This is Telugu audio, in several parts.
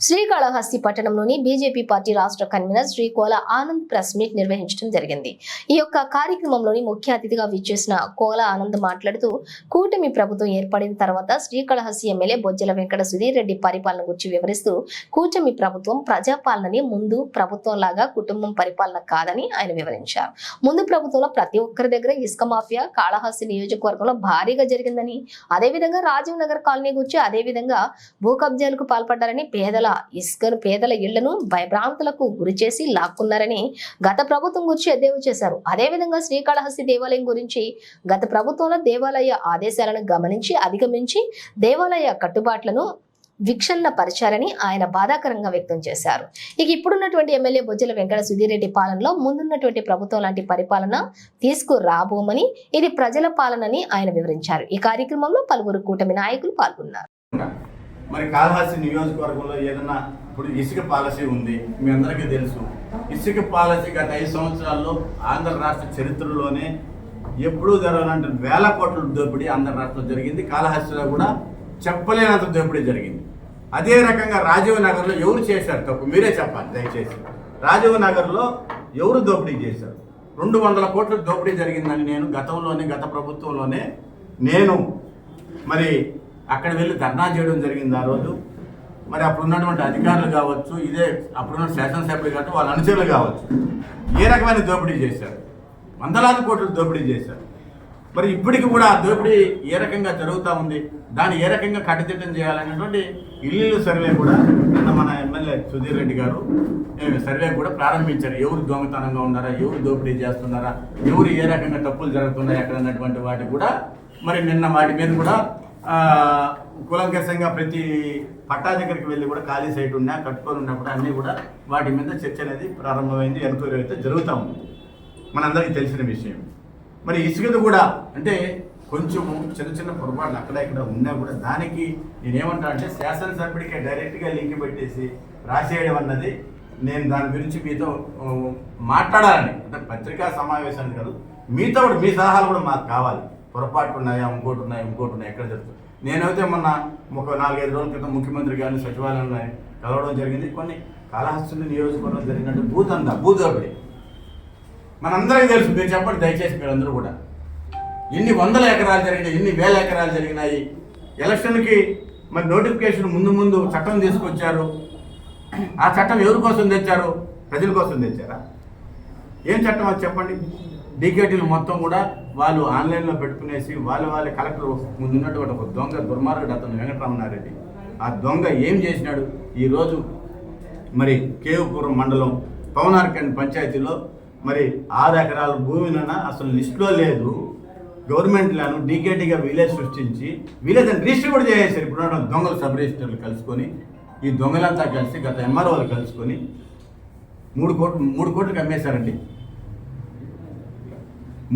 శ్రీకాళహస్తి పట్టణంలోని బీజేపీ పార్టీ రాష్ట్ర convener Shri Kola Anand press meet నిర్వహించడం జరిగింది. ఈ యొక్క కార్యక్రమంలోని ముఖ్య అతిథిగా విచ్చేసిన కోల ఆనంద్ మాట్లాడుతూ కూటమి ప్రభుత్వం ఏర్పడిన తర్వాత శ్రీకాళహస్తి ఎమ్మెల్యే బొజ్జల వెంకట సుధీర్ రెడ్డి పరిపాలన గురించి వివరిస్తూ కూటమి ప్రభుత్వం ప్రజాపాలనని ముందు ప్రభుత్వం లాగా కుటుంబం పరిపాలన కాదని ఆయన వివరించారు. ముందు ప్రభుత్వంలో ప్రతి ఒక్కరి దగ్గర ఇసుక మాఫియా కాళహస్తి నియోజకవర్గంలో భారీగా జరిగిందని అదేవిధంగా రాజీవ్ నగర్ కాలనీ గురించి అదేవిధంగా భూ కబ్జాలకు పాల్పడ్డారని పేదల ఇసుకను పేదల ఇళ్ళను భయభ్రాంతులకు గురి చేసి లాక్కున్నారని గత ప్రభుత్వం గురించి ఎద్దేవా చేశారు. అదేవిధంగా శ్రీకాళహస్తి దేవాలయం గురించి గత ప్రభుత్వంలో దేవాలయ ఆదేశాలను గమనించి అధిగమించి దేవాలయ కట్టుబాట్లను విక్షణ పరిచారని ఆయన బాధాకరంగా వ్యక్తం చేశారు. ఇక ఇప్పుడున్నటువంటి ఎమ్మెల్యే బొజ్జల వెంకట సుధీరెడ్డి పాలనలో ముందున్నటువంటి ప్రభుత్వం లాంటి పరిపాలన తీసుకురాబోమని ఇది ప్రజల పాలనని ఆయన వివరించారు. ఈ కార్యక్రమంలో పలువురు కూటమి నాయకులు పాల్గొన్నారు. మరి కాళహస్తి నియోజకవర్గంలో ఏదైనా ఇప్పుడు ఇసుక పాలసీ ఉంది మీ అందరికీ తెలుసు. ఇసుక పాలసీ గత ఐదు సంవత్సరాల్లో ఆంధ్ర రాష్ట్ర చరిత్రలోనే ఎప్పుడూ జరగాలంటే వేల కోట్ల దోపిడీ ఆంధ్ర రాష్ట్రంలో జరిగింది. కాళహస్తిలో కూడా చెప్పలేనంత దోపిడీ జరిగింది. అదే రకంగా రాజీవ్ నగర్లో ఎవరు చేశారు తప్పు? మీరే చెప్పాలి దయచేసి. రాజీవ్ నగర్లో ఎవరు దోపిడీ చేశారు? రెండు వందల కోట్ల దోపిడీ జరిగిందని నేను గతంలోనే గత ప్రభుత్వంలోనే నేను మరి అక్కడ వెళ్ళి ధర్నా చేయడం జరిగింది ఆ రోజు. మరి అప్పుడు ఉన్నటువంటి అధికారులు కావచ్చు ఇదే అప్పుడున్న శాసనసభ్యులు కావచ్చు వాళ్ళ అనుచరులు కావచ్చు ఏ రకమైన దోపిడీ చేశారు? వందలాది కోట్లు దోపిడీ చేశారు. మరి ఇప్పటికి కూడా ఆ దోపిడీ ఏ రకంగా జరుగుతూ ఉంది? దాన్ని ఏ రకంగా కట్టుదిట్టం చేయాలనేటువంటి ఇల్లు సర్వే కూడా నిన్న మన ఎమ్మెల్యే సుధీర్ రెడ్డి గారు సర్వే కూడా ప్రారంభించారు. ఎవరు దొంగతనంగా ఉన్నారా? ఎవరు దోపిడీ చేస్తున్నారా? ఎవరు ఏ రకంగా తప్పులు జరుగుతున్నాయి? అక్కడ ఉన్నటువంటి వాటి కూడా మరి నిన్న వాటి మీద కూడా ఆ, కులంకషంగా ప్రతి పట్టా దగ్గరికి వెళ్ళి కూడా ఖాళీ సైట్ ఉన్నా కట్టుకొని ఉన్నప్పుడు అన్నీ కూడా వాటి మీద చర్చ అనేది ప్రారంభమైంది ఎన్క్వైరీ అయితే జరుగుతూ ఉంది. మనందరికీ తెలిసిన విషయం. మరి ఇసుకది కూడా అంటే కొంచెం చిన్న చిన్న పొరపాట్లు అక్కడ ఇక్కడ ఉన్నా కూడా దానికి నేనేమంటా అంటే శాసనసభ్యుడికి డైరెక్ట్గా లింక్ పెట్టేసి రాసేయడం అన్నది నేను దాని గురించి మీతో మాట్లాడాలని అంటే పత్రికా సమావేశాన్ని కాదు మీతో కూడా మీ సలహాలు కూడా మాకు కావాలి. పొరపాట్లు ఉన్నాయా ఇంకోటి ఉన్నాయి ఇంకోటి ఉన్నాయి ఎక్కడ జరుగుతుంది నేనైతే మొన్న ఒక నాలుగైదు రోజుల క్రితం ముఖ్యమంత్రి గారిని సచివాలయంలో కలవడం జరిగింది. కొన్ని కాళహస్తి నియోజకవర్గం జరిగినట్టు భూతందా భూదోపిడి. మనందరికీ తెలుసు మీరు చెప్పండి దయచేసి మీరందరూ కూడా. ఎన్ని వందల ఎకరాలు జరిగినాయి ఎన్ని వేల ఎకరాలు జరిగినాయి? ఎలక్షన్కి మరి నోటిఫికేషన్ ముందు ముందు చట్టం తీసుకొచ్చారు. ఆ చట్టం ఎవరి కోసం తెచ్చారు? ప్రజల కోసం తెచ్చారా? ఏం చట్టం అది చెప్పండి? డీకేటీలు మొత్తం కూడా వాళ్ళు ఆన్లైన్లో పెట్టుకునేసి వాళ్ళ వాళ్ళ కలెక్టర్ ముందున్నటువంటి ఒక దొంగ దుర్మార్గుడు అతను వెంకటరమణారెడ్డి. ఆ దొంగ ఏం చేసినాడు? ఈరోజు మరి కేవుపురం మండలం పవనార్కండ్ పంచాయతీలో మరి ఆరు ఎకరాల భూమినన్నా అసలు లిస్టులో లేదు. గవర్నమెంట్లను డీకేటీగా విలేజ్ సృష్టించి విలేజ్ అని రిజిస్టర్ కూడా చేసేసారు. ఇప్పుడు దొంగలు సబ్ రిజిస్టర్లు కలుసుకొని ఈ దొంగలంతా కలిసి గత ఎంఆర్ఓలు కలుసుకొని మూడు కోట్లు మూడు కోట్లకు అమ్మేశారండి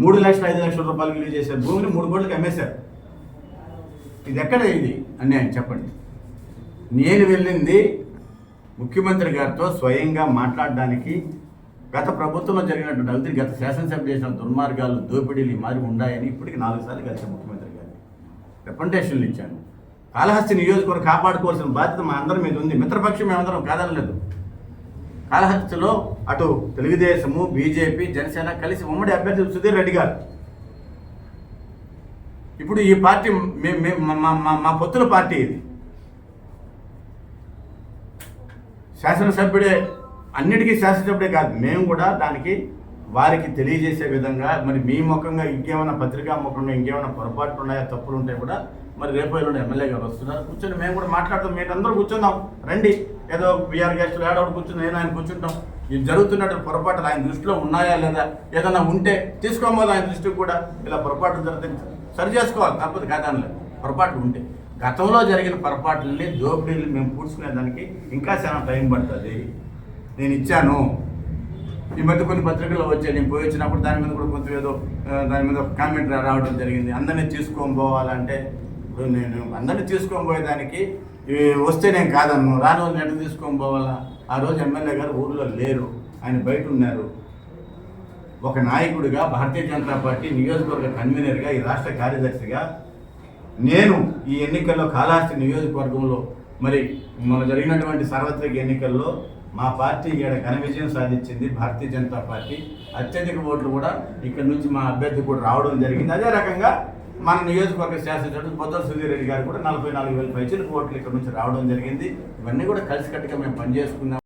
మూడు లక్షల ఐదు లక్షల రూపాయలు విలువ చేశారు భూమిని మూడు కోట్లకి అమ్మేశారు. ఇది ఎక్కడ ఇది? అన్యాయం చెప్పండి. నేను వెళ్ళింది ముఖ్యమంత్రి గారితో స్వయంగా మాట్లాడడానికి గత ప్రభుత్వంలో జరిగినటువంటి అభివృద్ధి గత శాసనసభ చేసిన దుర్మార్గాలు దోపిడీలు ఈ మాదిరి ఉన్నాయని ఇప్పటికి నాలుగు సార్లు కలిసాను ముఖ్యమంత్రి గారిని రిప్రజెంటేషన్లు ఇచ్చాను. కాళహస్తి నియోజకవర్గం కాపాడుకోవాల్సిన బాధ్యత మా అందరి మీద ఉంది. మిత్రపక్షం మేమందరం కాదనలేదు. కాళహస్తిలో అటు తెలుగుదేశము బీజేపీ జనసేన కలిసి ఉమ్మడి అభ్యర్థి సుధీర్ రెడ్డి గారు. ఇప్పుడు ఈ పార్టీ మా- మా- మా- పొత్తుల పార్టీ ఇది. శాసనసభ్యుడే అన్నిటికీ శాసనసభ్యుడే కాదు మేము కూడా దానికి వారికి తెలియజేసే విధంగా మరి మీ ముఖంగా ఇంకేమైనా పత్రికా ముఖంగా ఇంకేమైనా పొరపాట్లు ఉన్నాయా తప్పులు ఉంటే కూడా మరి రేపు ఎల్లుండి ఎమ్మెల్యే గారు వస్తున్నారు. కూర్చొని మేము కూడా మాట్లాడతాం మీరందరూ అందరూ కూర్చుందాం రండి. ఏదో బీఆర్ గెస్టులు ఏడవడు కూర్చుని నేను ఆయన కూర్చుంటాం. ఇది జరుగుతున్నట్టు పొరపాట్లు ఆయన దృష్టిలో ఉన్నాయా లేదా? ఏదైనా ఉంటే తీసుకోమోదు ఆయన దృష్టికి కూడా. ఇలా పొరపాట్లు జరుగుతాయి. సరి చేసుకోవాలి తప్పదు గతంలో పొరపాట్లు ఉంటే. గతంలో జరిగిన పొరపాట్లని దోపిడీలు మేము పూడ్చుకునే దానికి ఇంకా చాలా టైం పడుతుంది. నేను ఇచ్చాను. ఈ మధ్య కొన్ని పత్రికల్లో వచ్చాయి. నేను పోయి వచ్చినప్పుడు దాని మీద కూడా కొంచెం ఏదో దాని మీద ఒక కామెంట్ రావడం జరిగింది. అందరినీ తీసుకొని పోవాలంటే నేను అందరినీ తీసుకొని పోయేదానికి ఇవి వస్తే నేను కాదన్ను రాని రోజు నెట్ తీసుకొని పోవాలా? ఆ రోజు ఎమ్మెల్యే గారు ఊర్లో లేరు. ఆయన బయట ఉన్నారు. ఒక నాయకుడిగా భారతీయ జనతా పార్టీ నియోజకవర్గ కన్వీనర్గా ఈ రాష్ట్ర కార్యదర్శిగా నేను ఈ ఎన్నికల్లో కాళహస్తి నియోజకవర్గంలో మరి మన జరిగినటువంటి సార్వత్రిక ఎన్నికల్లో మా పార్టీ ఇక్కడ ఘన విజయం సాధించింది భారతీయ జనతా పార్టీ. అత్యధిక ఓట్లు కూడా ఇక్కడ నుంచి మా అభ్యర్థి కూడా రావడం జరిగింది. అదే రకంగా మన నియోజకవర్గ శాసనసభ్యుడు పొద్దుల సుధీరెడ్డి గారు కూడా నలభై నాలుగు వేల పైచలకు ఓట్లు ఇక్కడ నుంచి రావడం జరిగింది. ఇవన్నీ కూడా కలిసికట్టుగా మేము పనిచేసుకున్నాం.